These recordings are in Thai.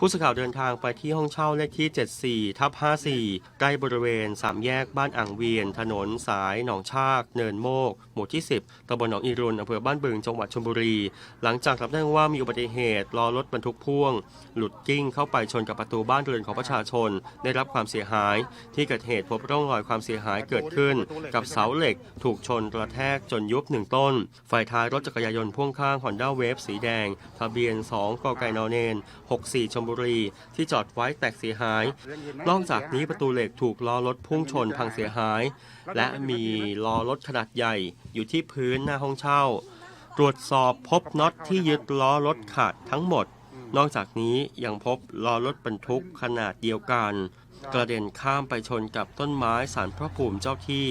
ผู้สื่อข่าวเดินทางไปที่ห้องเช่าเลขที่ 74 ทับ 54 ใกล้บริเวณ 3 แยกบ้านอ่างเวียน ถนนสายหนองชาก เนินโมก หมู่ที่ 10ตำบลหนองอีรุนอำเภอบ้านบึง จังหวัดชลบุรี หลังจากรับแจ้งว่ามีอุบัติเหตุล้อรถบรรทุกพ่วง หลุดกิ้งเข้าไปชนกับประตูบ้านเรือนของประชาชน ได้รับความเสียหาย ที่เกิดเหตุพบร่องรอยความเสียหายเกิดขึ้น กับเสาเหล็กถูกชนกระแทกจนยุบหนึ่งต้นไฟท้ายรถจักรยานยนต์พ่วงข้าง Honda Wave สีแดง ทะเบียน 2 กไก่นอเนน 64ชลบุรี ที่จอดไว้แตกเสียหาย นอกจากนี้ประตูเหล็กถูกล้อรถพุ่งชนพังเสียหาย และมีล้อรถขนาดใหญ่อยู่ที่พื้นหน้าห้องเช่า ตรวจสอบพบน็อตที่ยึดล้อรถขาดทั้งหมด นอกจากนี้ยังพบล้อรถบรรทุกขนาดเดียวกัน กระเด็นข้ามไปชนกับต้นไม้สารพระภูมิเจ้าที่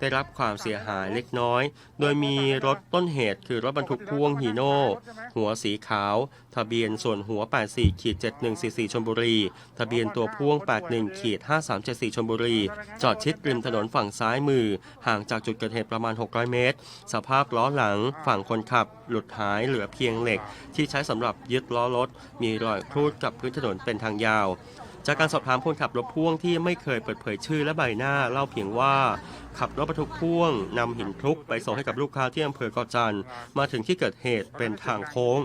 ได้รับความเสียหายเล็กน้อย โดยมีรถต้นเหตุคือรถบรรทุกพ่วงฮีโน่หัวสีขาว ทะเบียนส่วนหัว 84ขีด7144ชลบุรี ทะเบียนตัวพ่วง 81ขีด5374ชลบุรี จอดชิดริมถนนฝั่งซ้ายมือ ห่างจากจุดเกิดเหตุประมาณ 600 เมตร สภาพล้อหลังฝั่งคนขับ หลุดหายเหลือเพียงเหล็ก ที่ใช้สำหรับยึดล้อรถมีรอยครูดกับพื้นถนนเป็นทางยาว จากการสอบถามคนขับรถพ่วงที่ไม่เคยเปิดเผยชื่อและใบหน้าเล่าเพียงว่า ขับรถบรรทุกพ่วงนำหินคลุกไปส่งให้กับลูกค้าที่อำเภอเกาะจันทร์มาถึงที่เกิดเหตุเป็นทางโค้ง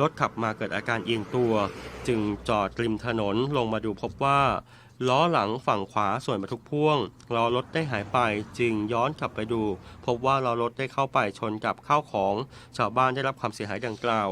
รถขับมาเกิดอาการเอียงตัว จึงจอดริมถนนลงมาดูพบว่าล้อหลังฝั่งขวาส่วนบรรทุกพ่วงล้อรถได้หายไปจึงย้อนกลับไปดู พบว่าล้อรถได้เข้าไปชนกับข้าวของ ชาวบ้านได้รับความเสียหายดังกล่าว